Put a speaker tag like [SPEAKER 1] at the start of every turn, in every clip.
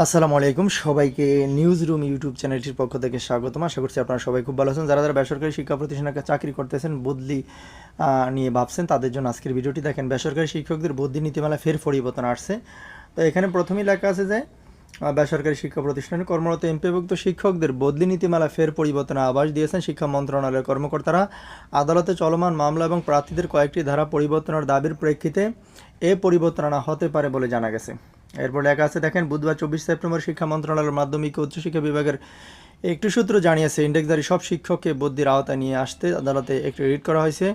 [SPEAKER 1] আসসালামু আলাইকুম। সবাইকে নিউজ রুম ইউটিউব চ্যানেলটির পক্ষ থেকে স্বাগতম। আশা করছি আপনারা সবাই খুব ভালো আছেন। যারা যারা বেসরকারি শিক্ষা প্রতিষ্ঠানে চাকরি করতেছেন, বদলি নিয়ে ভাবছেন, তাদের জন্য আজকের ভিডিওটি দেখেন। বেসরকারি শিক্ষকদের বদলি নীতিমালা ফের পরিবর্তন আসছে। তো এখানে প্রথমেই লেখা আছে যে বেসরকারি শিক্ষা প্রতিষ্ঠানে কর্মরত এমপিভুক্ত শিক্ষকদের বদলি নীতিমালা ফের পরিবর্তনে আভাস দিয়েছেন শিক্ষা মন্ত্রণালয়ের কর্মকর্তারা। আদালতে চলমান মামলা এবং প্রার্থীদের কয়েকটি ধারা পরিবর্তনের দাবির প্রেক্ষিতে এ পরিবর্তন আনা হতে পারে বলে জানা গেছে। এরপর লেখা আছে, দেখেন, বুধবার চব্বিশ সেপ্টেম্বর শিক্ষা মন্ত্রণালয়ের মাধ্যমিক উচ্চশিক্ষা বিভাগের একটি সূত্র জানিয়েছে, ইন্ডেক্সধারী সব শিক্ষককে বদ্যির আওতায় নিয়ে আসতে আদালতে একটি রিট করা হয়েছে।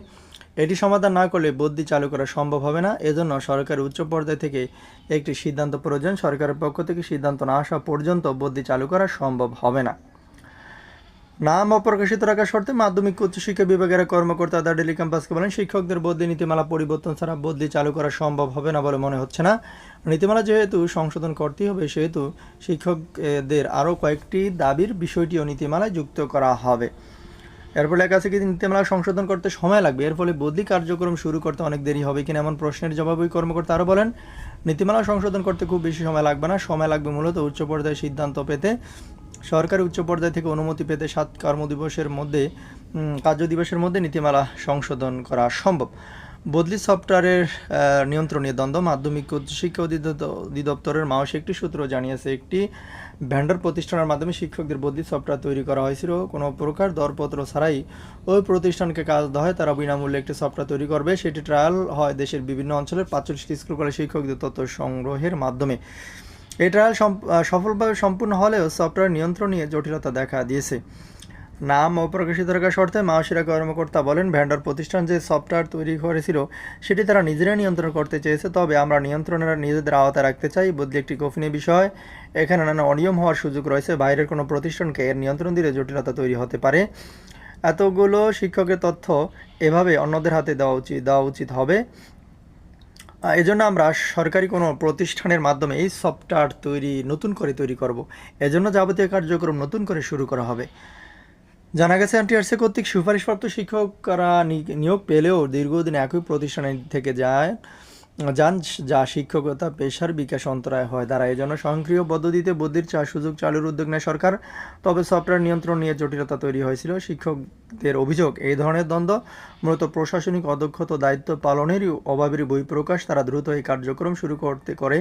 [SPEAKER 1] এটি সমাধান না করলে বদ্যি চালু করা সম্ভব হবে না। এজন্য সরকারের উচ্চ পর্যায় থেকে একটি সিদ্ধান্ত প্রয়োজন। সরকারের পক্ষ থেকে সিদ্ধান্ত না আসা পর্যন্ত বদ্যি চালু করা সম্ভব হবে না। নাম অপ্রকাশিত রাখার শর্তে মাধ্যমিক উচ্চশিক্ষা বিভাগের কর্মকর্তা দা ডেলি ক্যাম্পাসকে বলেন, শিক্ষকদের বদলি নীতিমালা পরিবর্তন ছাড়া বদলি চালু করা সম্ভব হবে না বলে মনে হচ্ছে না। নীতিমালা যেহেতু সংশোধন করতেই হবে, সেহেতু শিক্ষকদের আরও কয়েকটি দাবির বিষয়টিও নীতিমালায় যুক্ত করা হবে। এরপর লেখা আছে কি, নীতিমালা সংশোধন করতে সময় লাগবে। এর ফলে বদলি কার্যক্রম শুরু করতে অনেক দেরি হবে কিনা এমন প্রশ্নের জবাব ওই কর্মকর্তা আরও বলেন, নীতিমালা সংশোধন করতে খুব বেশি সময় লাগবে না। সময় লাগবে মূলত উচ্চ পর্যায়ে সিদ্ধান্ত পেতে। সরকারি উচ্চ পর্যায় থেকে অনুমতি পেতে সাত কর্মদিবসের মধ্যে কার্যদিবসের কার্য দিবসের মধ্যে নীতিমালা সংশোধন করা সম্ভব। বদলি সফটওয়্যারের নিয়ন্ত্রণীয় দ্বন্দ্ব, মাধ্যমিক অধিদপ্তর- অধিদপ্তরের মাওসে একটি সূত্র জানিয়েছে, একটি ভ্যান্ডার প্রতিষ্ঠানের মাধ্যমে শিক্ষকদের বদলি সফটওয়্যার তৈরি করা হয়েছিল। কোনো প্রকার দরপত্র ছাড়াই ওই প্রতিষ্ঠানকে কাজ দেওয়া হয়। তারা বিনামূল্যে একটি সফটওয়্যার তৈরি করবে। সেটি ট্রায়াল হয় দেশের বিভিন্ন অঞ্চলের পাঁচচল্লিশটি স্কুল, কলেজ শিক্ষকদের তথ্য সংগ্রহের মাধ্যমে। এই ট্রায়াল সফলভাবে সম্পূর্ণ হলেও সফটওয়্যার নিয়ন্ত্রণ নিয়ে জটিলতা দেখা দিয়েছে। নাম অপ্রকাশিত রাখার শর্তে মাওসিরা কর্মকর্তা বলেন ভ্যান্ডার প্রতিষ্ঠান যে সফটওয়্যার তৈরি করেছিল, সেটি তারা নিজেরাই নিয়ন্ত্রণ করতে চেয়েছে। তবে আমরা নিয়ন্ত্রণের নিজেদের আওতায় রাখতে চাই, বদলি একটি গোপনীয় বিষয়। এখানে নানা অনিয়ম হওয়ার সুযোগ রয়েছে। বাইরের কোনো প্রতিষ্ঠানকে এর নিয়ন্ত্রণ দিলে জটিলতা তৈরি হতে পারে। এতগুলো শিক্ষকের তথ্য এভাবে অন্যদের হাতে দেওয়া উচিত দেওয়া উচিত হবে। এজন্য আমরা সরকারি কোনো প্রতিষ্ঠানের মাধ্যমে এই সফটওয়্যার তৈরি নতুন করে তৈরি করব। এজন্য যাবতীয় কার্যক্রম নতুন করে শুরু করা হবে। জানা গেছে এনটিআরসি কর্তৃক সুপারিশপ্রাপ্ত শিক্ষকরা নিয়োগ পেলেও দীর্ঘদিন একই প্রতিষ্ঠানে থেকে যায়। যান যা শিক্ষকতা, পেশার বিকাশ অন্তরায় হয়। দ্বারা এজন্য স্বয়ংক্রিয় পদ্ধতিতে বদ্ধির চা সুযোগ চালুর উদ্যোগ নেয় সরকার। তবে সফটওয়্যার নিয়ন্ত্রণ নিয়ে জটিলতা তৈরি হয়েছিল। শিক্ষকদের অভিযোগ, এই ধরনের দ্বন্দ্ব মূলত প্রশাসনিক অদক্ষতা দায়িত্ব পালনেরই অভাবের বহিঃপ্রকাশ তারা দ্রুত এই কার্যক্রম শুরু করতে করে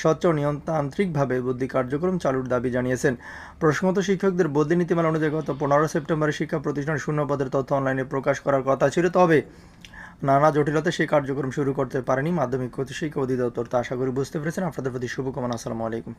[SPEAKER 1] স্বচ্ছ নিয়ন্ত্রান্ত্রিকভাবে বদলি কার্যক্রম চালুর দাবি জানিয়েছেন। প্রসঙ্গত, শিক্ষকদের বদলি নীতিমালা অনুযায়ী গত পনেরো সেপ্টেম্বরে শিক্ষা প্রতিষ্ঠান শূন্য পদের তথ্য অনলাইনে প্রকাশ করার কথা ছিল। তবে নানা জটিলতা সেই কার্যক্রম শুরু করতে পারেনি মাধ্যমিক ও শিক্ষা অধিদপ্তর তা আশা করি বুঝতে পেরেছেন। আপনাদের প্রতি শুভকামনা। আসসালামু আলাইকুম।